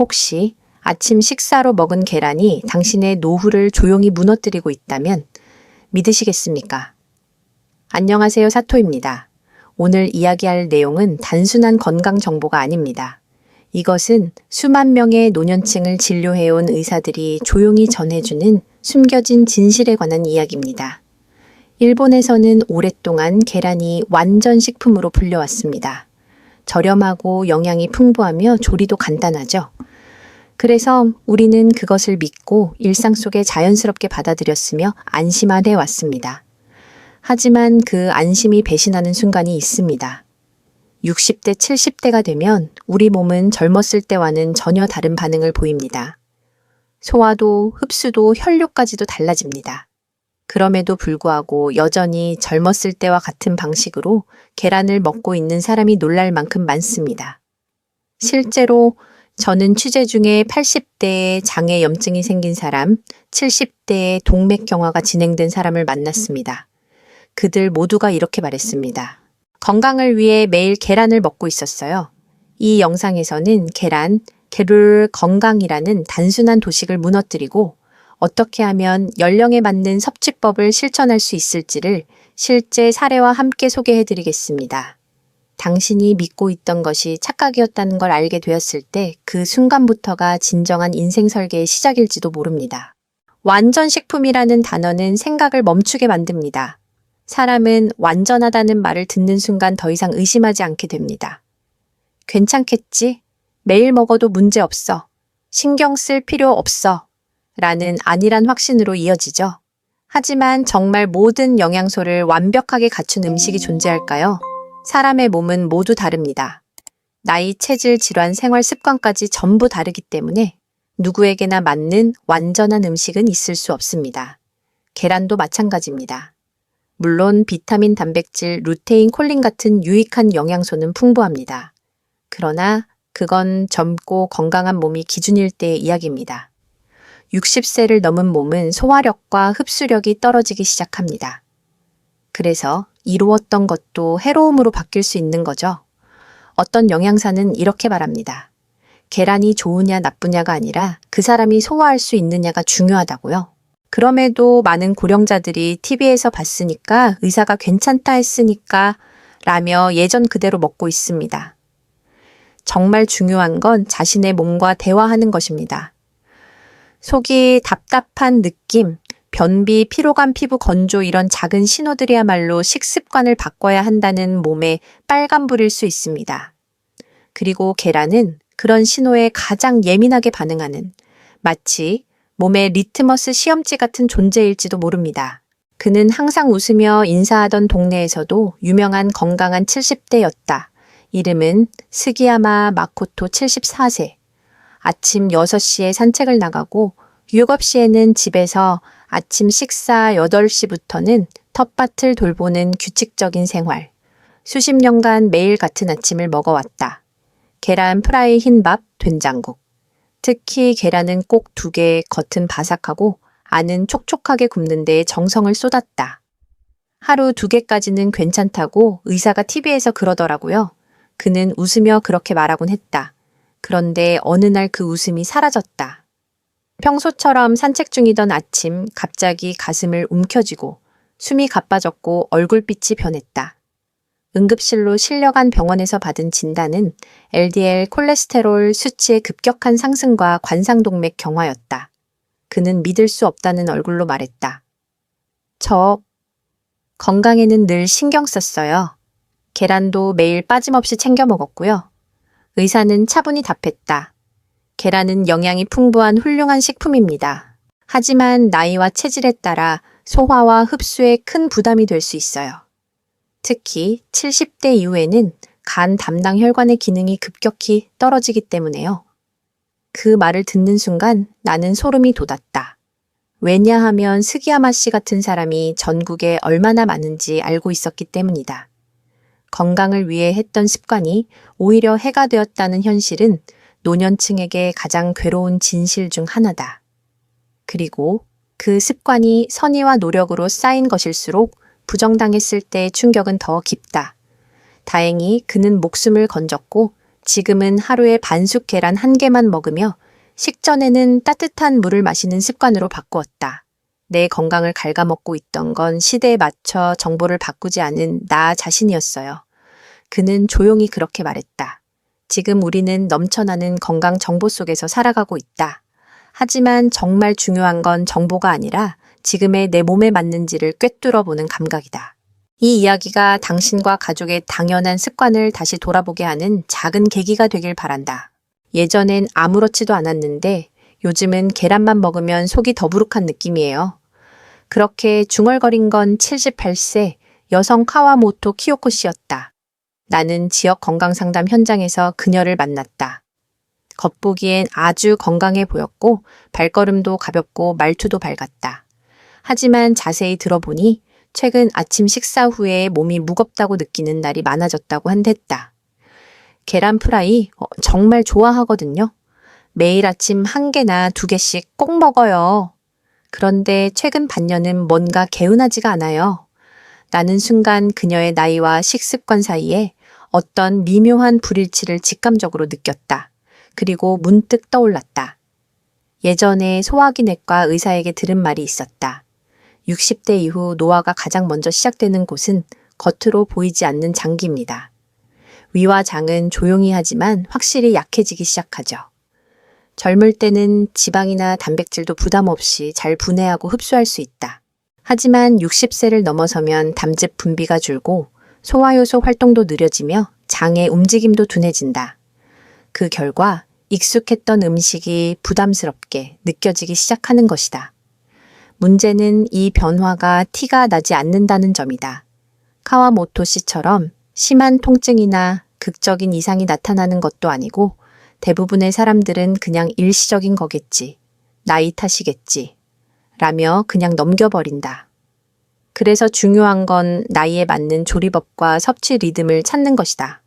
혹시 아침 식사로 먹은 계란이 당신의 노후를 조용히 무너뜨리고 있다면 믿으시겠습니까? 안녕하세요. 사토입니다. 오늘 이야기할 내용은 단순한 건강 정보가 아닙니다. 이것은 수만 명의 노년층을 진료해온 의사들이 조용히 전해주는 숨겨진 진실에 관한 이야기입니다. 일본에서는 오랫동안 계란이 완전 식품으로 불려왔습니다. 저렴하고 영양이 풍부하며 조리도 간단하죠. 그래서 우리는 그것을 믿고 일상 속에 자연스럽게 받아들였으며 안심만 해왔습니다. 하지만 그 안심이 배신하는 순간이 있습니다. 60대, 70대가 되면 우리 몸은 젊었을 때와는 전혀 다른 반응을 보입니다. 소화도, 흡수도, 혈류까지도 달라집니다. 그럼에도 불구하고 여전히 젊었을 때와 같은 방식으로 계란을 먹고 있는 사람이 놀랄 만큼 많습니다. 실제로 저는 취재 중에 80대에 장애 염증이 생긴 사람, 70대에 동맥경화가 진행된 사람을 만났습니다. 그들 모두가 이렇게 말했습니다. 건강을 위해 매일 계란을 먹고 있었어요. 이 영상에서는 계란, 게르 건강이라는 단순한 도식을 무너뜨리고 어떻게 하면 연령에 맞는 섭취법을 실천할 수 있을지를 실제 사례와 함께 소개해 드리겠습니다. 당신이 믿고 있던 것이 착각이었다는 걸 알게 되었을 때 그 순간부터가 진정한 인생 설계의 시작일지도 모릅니다. 완전 식품이라는 단어는 생각을 멈추게 만듭니다. 사람은 완전하다는 말을 듣는 순간 더 이상 의심하지 않게 됩니다. 괜찮겠지? 매일 먹어도 문제 없어. 신경 쓸 필요 없어. 라는 안일한 확신으로 이어지죠. 하지만 정말 모든 영양소를 완벽하게 갖춘 음식이 존재할까요? 사람의 몸은 모두 다릅니다. 나이, 체질, 질환, 생활 습관까지 전부 다르기 때문에 누구에게나 맞는 완전한 음식은 있을 수 없습니다. 계란도 마찬가지입니다. 물론 비타민, 단백질, 루테인, 콜린 같은 유익한 영양소는 풍부합니다. 그러나 그건 젊고 건강한 몸이 기준일 때의 이야기입니다. 60세를 넘은 몸은 소화력과 흡수력이 떨어지기 시작합니다. 그래서 이루었던 것도 해로움으로 바뀔 수 있는 거죠. 어떤 영양사는 이렇게 말합니다. 계란이 좋으냐 나쁘냐가 아니라 그 사람이 소화할 수 있느냐가 중요하다고요. 그럼에도 많은 고령자들이 TV에서 봤으니까 의사가 괜찮다 했으니까 라며 예전 그대로 먹고 있습니다. 정말 중요한 건 자신의 몸과 대화하는 것입니다. 속이 답답한 느낌, 변비, 피로감, 피부 건조 이런 작은 신호들이야말로 식습관을 바꿔야 한다는 몸에 빨간불일 수 있습니다. 그리고 계란은 그런 신호에 가장 예민하게 반응하는 마치 몸의 리트머스 시험지 같은 존재일지도 모릅니다. 그는 항상 웃으며 인사하던 동네에서도 유명한 건강한 70대였다. 이름은 스기야마 마코토 74세. 아침 6시에 산책을 나가고 7시에는 집에서 아침 식사 8시부터는 텃밭을 돌보는 규칙적인 생활. 수십 년간 매일 같은 아침을 먹어왔다. 계란 프라이 흰밥, 된장국. 특히 계란은 꼭 두 개, 겉은 바삭하고 안은 촉촉하게 굽는 데에 정성을 쏟았다. 하루 두 개까지는 괜찮다고 의사가 TV에서 그러더라고요. 그는 웃으며 그렇게 말하곤 했다. 그런데 어느 날 그 웃음이 사라졌다. 평소처럼 산책 중이던 아침 갑자기 가슴을 움켜쥐고 숨이 가빠졌고 얼굴빛이 변했다. 응급실로 실려간 병원에서 받은 진단은 LDL 콜레스테롤 수치의 급격한 상승과 관상동맥 경화였다. 그는 믿을 수 없다는 얼굴로 말했다. 저 건강에는 늘 신경 썼어요. 계란도 매일 빠짐없이 챙겨 먹었고요. 의사는 차분히 답했다. 계란은 영양이 풍부한 훌륭한 식품입니다. 하지만 나이와 체질에 따라 소화와 흡수에 큰 부담이 될 수 있어요. 특히 70대 이후에는 간 담당 혈관의 기능이 급격히 떨어지기 때문에요. 그 말을 듣는 순간 나는 소름이 돋았다. 왜냐하면 스기야마 씨 같은 사람이 전국에 얼마나 많은지 알고 있었기 때문이다. 건강을 위해 했던 습관이 오히려 해가 되었다는 현실은 노년층에게 가장 괴로운 진실 중 하나다. 그리고 그 습관이 선의와 노력으로 쌓인 것일수록 부정당했을 때의 충격은 더 깊다. 다행히 그는 목숨을 건졌고 지금은 하루에 반숙 계란 한 개만 먹으며 식전에는 따뜻한 물을 마시는 습관으로 바꾸었다. 내 건강을 갉아먹고 있던 건 시대에 맞춰 정보를 바꾸지 않은 나 자신이었어요. 그는 조용히 그렇게 말했다. 지금 우리는 넘쳐나는 건강 정보 속에서 살아가고 있다. 하지만 정말 중요한 건 정보가 아니라 지금의 내 몸에 맞는지를 꿰뚫어 보는 감각이다. 이 이야기가 당신과 가족의 당연한 습관을 다시 돌아보게 하는 작은 계기가 되길 바란다. 예전엔 아무렇지도 않았는데 요즘은 계란만 먹으면 속이 더부룩한 느낌이에요. 그렇게 중얼거린 건 78세 여성 카와모토 키요코 씨였다. 나는 지역 건강상담 현장에서 그녀를 만났다. 겉보기엔 아주 건강해 보였고 발걸음도 가볍고 말투도 밝았다. 하지만 자세히 들어보니 최근 아침 식사 후에 몸이 무겁다고 느끼는 날이 많아졌다고 한댔다. 계란 프라이 어, 정말 좋아하거든요. 매일 아침 한 개나 두 개씩 꼭 먹어요. 그런데 최근 반년은 뭔가 개운하지가 않아요. 나는 순간 그녀의 나이와 식습관 사이에 어떤 미묘한 불일치를 직감적으로 느꼈다. 그리고 문득 떠올랐다. 예전에 소화기내과 의사에게 들은 말이 있었다. 60대 이후 노화가 가장 먼저 시작되는 곳은 겉으로 보이지 않는 장기입니다. 위와 장은 조용히 하지만 확실히 약해지기 시작하죠. 젊을 때는 지방이나 단백질도 부담 없이 잘 분해하고 흡수할 수 있다. 하지만 60세를 넘어서면 담즙 분비가 줄고 소화효소 활동도 느려지며 장의 움직임도 둔해진다. 그 결과 익숙했던 음식이 부담스럽게 느껴지기 시작하는 것이다. 문제는 이 변화가 티가 나지 않는다는 점이다. 카와모토 씨처럼 심한 통증이나 극적인 이상이 나타나는 것도 아니고 대부분의 사람들은 그냥 일시적인 거겠지. 나이 탓이겠지. 라며 그냥 넘겨버린다. 그래서 중요한 건 나이에 맞는 조리법과 섭취 리듬을 찾는 것이다.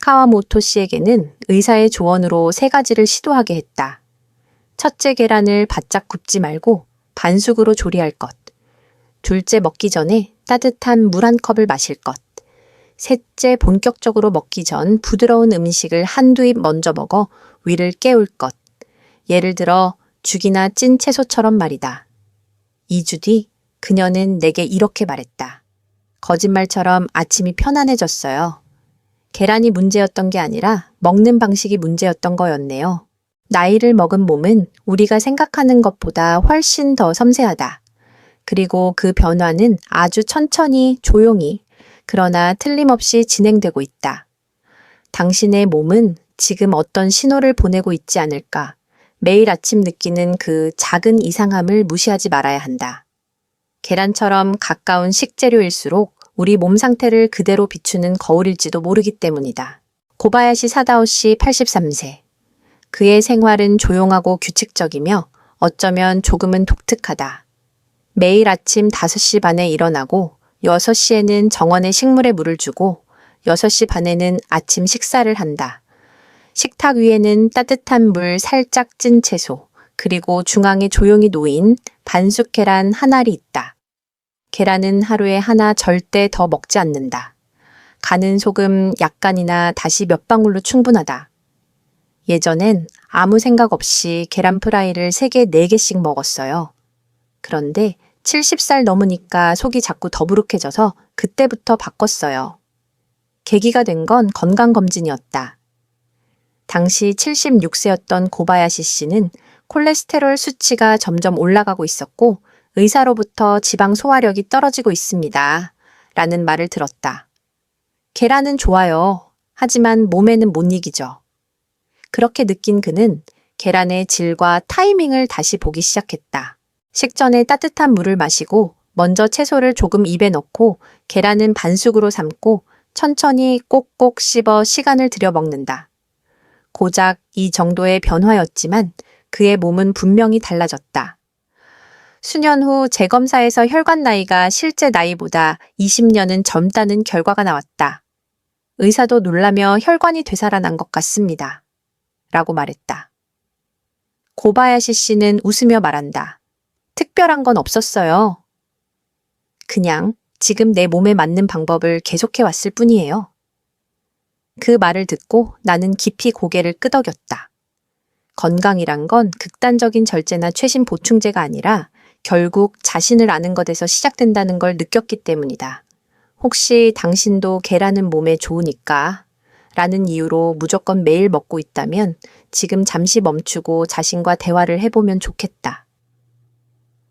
카와모토 씨에게는 의사의 조언으로 세 가지를 시도하게 했다. 첫째 계란을 바짝 굽지 말고 반숙으로 조리할 것. 둘째 먹기 전에 따뜻한 물 한 컵을 마실 것. 셋째 본격적으로 먹기 전 부드러운 음식을 한두 입 먼저 먹어 위를 깨울 것. 예를 들어 죽이나 찐 채소처럼 말이다. 2주 뒤 그녀는 내게 이렇게 말했다. 거짓말처럼 아침이 편안해졌어요. 계란이 문제였던 게 아니라 먹는 방식이 문제였던 거였네요. 나이를 먹은 몸은 우리가 생각하는 것보다 훨씬 더 섬세하다. 그리고 그 변화는 아주 천천히 조용히 그러나 틀림없이 진행되고 있다. 당신의 몸은 지금 어떤 신호를 보내고 있지 않을까? 매일 아침 느끼는 그 작은 이상함을 무시하지 말아야 한다. 계란처럼 가까운 식재료일수록 우리 몸 상태를 그대로 비추는 거울일지도 모르기 때문이다. 고바야시 사다오 씨 83세. 그의 생활은 조용하고 규칙적이며 어쩌면 조금은 독특하다. 매일 아침 5시 반에 일어나고 6시에는 정원에 식물에 물을 주고 6시 반에는 아침 식사를 한다. 식탁 위에는 따뜻한 물 살짝 찐 채소, 그리고 중앙에 조용히 놓인 반숙 계란 한 알이 있다. 계란은 하루에 하나 절대 더 먹지 않는다. 가는 소금 약간이나 다시 몇 방울로 충분하다. 예전엔 아무 생각 없이 계란 프라이를 3개, 4개씩 먹었어요. 그런데 70살 넘으니까 속이 자꾸 더부룩해져서 그때부터 바꿨어요. 계기가 된 건 건강검진이었다. 당시 76세였던 고바야시 씨는 콜레스테롤 수치가 점점 올라가고 있었고 의사로부터 지방 소화력이 떨어지고 있습니다. 라는 말을 들었다. 계란은 좋아요. 하지만 몸에는 못 이기죠. 그렇게 느낀 그는 계란의 질과 타이밍을 다시 보기 시작했다. 식전에 따뜻한 물을 마시고 먼저 채소를 조금 입에 넣고 계란은 반숙으로 삶고 천천히 꼭꼭 씹어 시간을 들여 먹는다. 고작 이 정도의 변화였지만 그의 몸은 분명히 달라졌다. 수년 후 재검사에서 혈관 나이가 실제 나이보다 20년은 젊다는 결과가 나왔다. 의사도 놀라며 혈관이 되살아난 것 같습니다. 라고 말했다. 고바야시 씨는 웃으며 말한다. 특별한 건 없었어요. 그냥 지금 내 몸에 맞는 방법을 계속해 왔을 뿐이에요. 그 말을 듣고 나는 깊이 고개를 끄덕였다. 건강이란 건 극단적인 절제나 최신 보충제가 아니라 결국 자신을 아는 것에서 시작된다는 걸 느꼈기 때문이다. 혹시 당신도 계란은 몸에 좋으니까 라는 이유로 무조건 매일 먹고 있다면 지금 잠시 멈추고 자신과 대화를 해보면 좋겠다.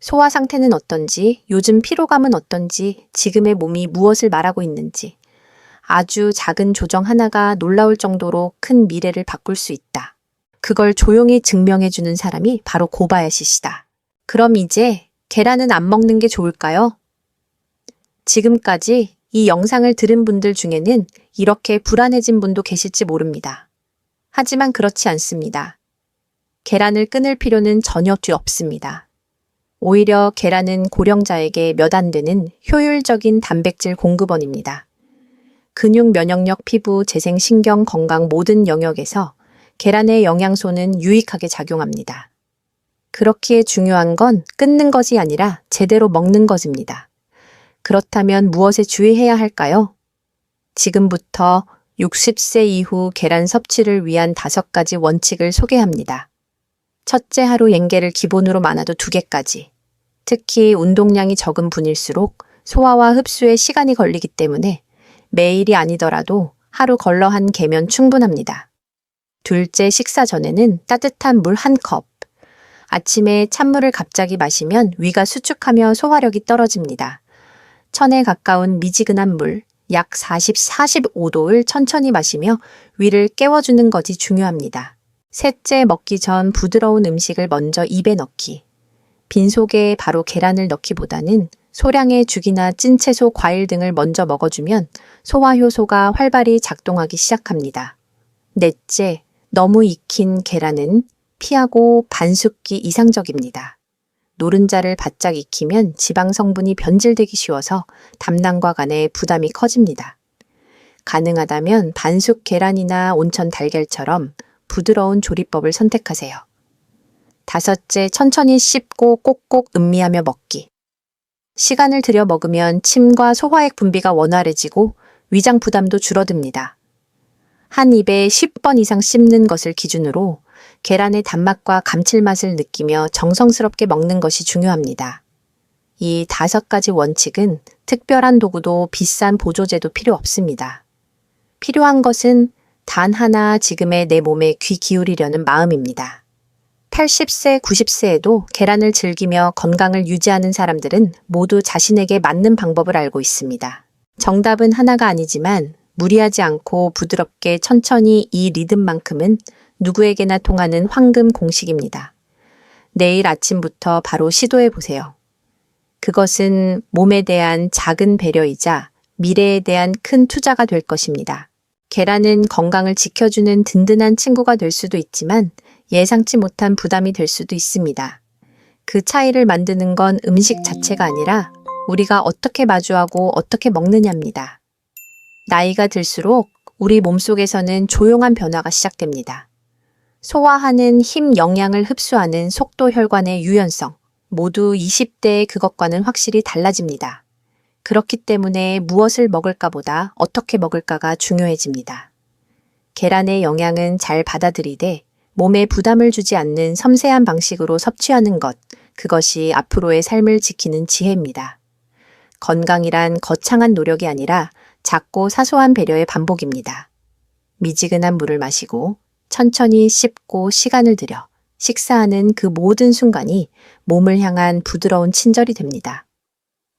소화 상태는 어떤지, 요즘 피로감은 어떤지, 지금의 몸이 무엇을 말하고 있는지, 아주 작은 조정 하나가 놀라울 정도로 큰 미래를 바꿀 수 있다. 그걸 조용히 증명해주는 사람이 바로 고바야시 씨다. 그럼 이제 계란은 안 먹는 게 좋을까요? 지금까지 이 영상을 들은 분들 중에는 이렇게 불안해진 분도 계실지 모릅니다. 하지만 그렇지 않습니다. 계란을 끊을 필요는 전혀 뒤 없습니다. 오히려 계란은 고령자에게 몇 안 되는 효율적인 단백질 공급원입니다. 근육, 면역력, 피부, 재생, 신경, 건강 모든 영역에서 계란의 영양소는 유익하게 작용합니다. 그렇기에 중요한 건 끊는 것이 아니라 제대로 먹는 것입니다. 그렇다면 무엇에 주의해야 할까요? 지금부터 60세 이후 계란 섭취를 위한 다섯 가지 원칙을 소개합니다. 첫째 하루 옌게를 기본으로 많아도 두 개까지. 특히 운동량이 적은 분일수록 소화와 흡수에 시간이 걸리기 때문에 매일이 아니더라도 하루 걸러 한 개면 충분합니다. 둘째 식사 전에는 따뜻한 물 한 컵. 아침에 찬물을 갑자기 마시면 위가 수축하며 소화력이 떨어집니다. 천에 가까운 미지근한 물, 약 40, 45도를 천천히 마시며 위를 깨워주는 것이 중요합니다. 셋째 먹기 전 부드러운 음식을 먼저 입에 넣기. 빈속에 바로 계란을 넣기보다는 소량의 죽이나 찐 채소, 과일 등을 먼저 먹어주면 소화 효소가 활발히 작동하기 시작합니다. 넷째, 너무 익힌 계란은 피하고 반숙기 이상적입니다. 노른자를 바짝 익히면 지방 성분이 변질되기 쉬워서 담낭과 간에 부담이 커집니다. 가능하다면 반숙 계란이나 온천 달걀처럼 부드러운 조리법을 선택하세요. 다섯째, 천천히 씹고 꼭꼭 음미하며 먹기. 시간을 들여 먹으면 침과 소화액 분비가 원활해지고 위장 부담도 줄어듭니다. 한 입에 10번 이상 씹는 것을 기준으로 계란의 단맛과 감칠맛을 느끼며 정성스럽게 먹는 것이 중요합니다. 이 다섯 가지 원칙은 특별한 도구도 비싼 보조제도 필요 없습니다. 필요한 것은 단 하나 지금의 내 몸에 귀 기울이려는 마음입니다. 80세, 90세에도 계란을 즐기며 건강을 유지하는 사람들은 모두 자신에게 맞는 방법을 알고 있습니다. 정답은 하나가 아니지만 무리하지 않고 부드럽게 천천히 이 리듬만큼은 누구에게나 통하는 황금 공식입니다. 내일 아침부터 바로 시도해 보세요. 그것은 몸에 대한 작은 배려이자 미래에 대한 큰 투자가 될 것입니다. 계란은 건강을 지켜주는 든든한 친구가 될 수도 있지만 예상치 못한 부담이 될 수도 있습니다. 그 차이를 만드는 건 음식 자체가 아니라 우리가 어떻게 마주하고 어떻게 먹느냐입니다. 나이가 들수록 우리 몸속에서는 조용한 변화가 시작됩니다. 소화하는 힘, 영양을 흡수하는 속도, 혈관의 유연성, 모두 20대의 그것과는 확실히 달라집니다. 그렇기 때문에 무엇을 먹을까보다 어떻게 먹을까가 중요해집니다. 계란의 영양은 잘 받아들이되 몸에 부담을 주지 않는 섬세한 방식으로 섭취하는 것, 그것이 앞으로의 삶을 지키는 지혜입니다. 건강이란 거창한 노력이 아니라 작고 사소한 배려의 반복입니다. 미지근한 물을 마시고 천천히 씹고 시간을 들여 식사하는 그 모든 순간이 몸을 향한 부드러운 친절이 됩니다.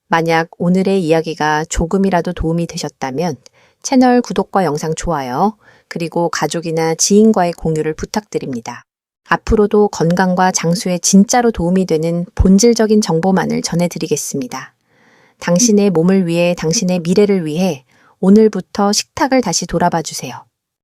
만약 오늘의 이야기가 조금이라도 도움이 되셨다면 채널 구독과 영상 좋아요, 그리고 가족이나 지인과의 공유를 부탁드립니다. 앞으로도 건강과 장수에 진짜로 도움이 되는 본질적인 정보만을 전해드리겠습니다. 당신의 몸을 위해 당신의 미래를 위해 오늘부터 식탁을 다시 돌아봐 주세요.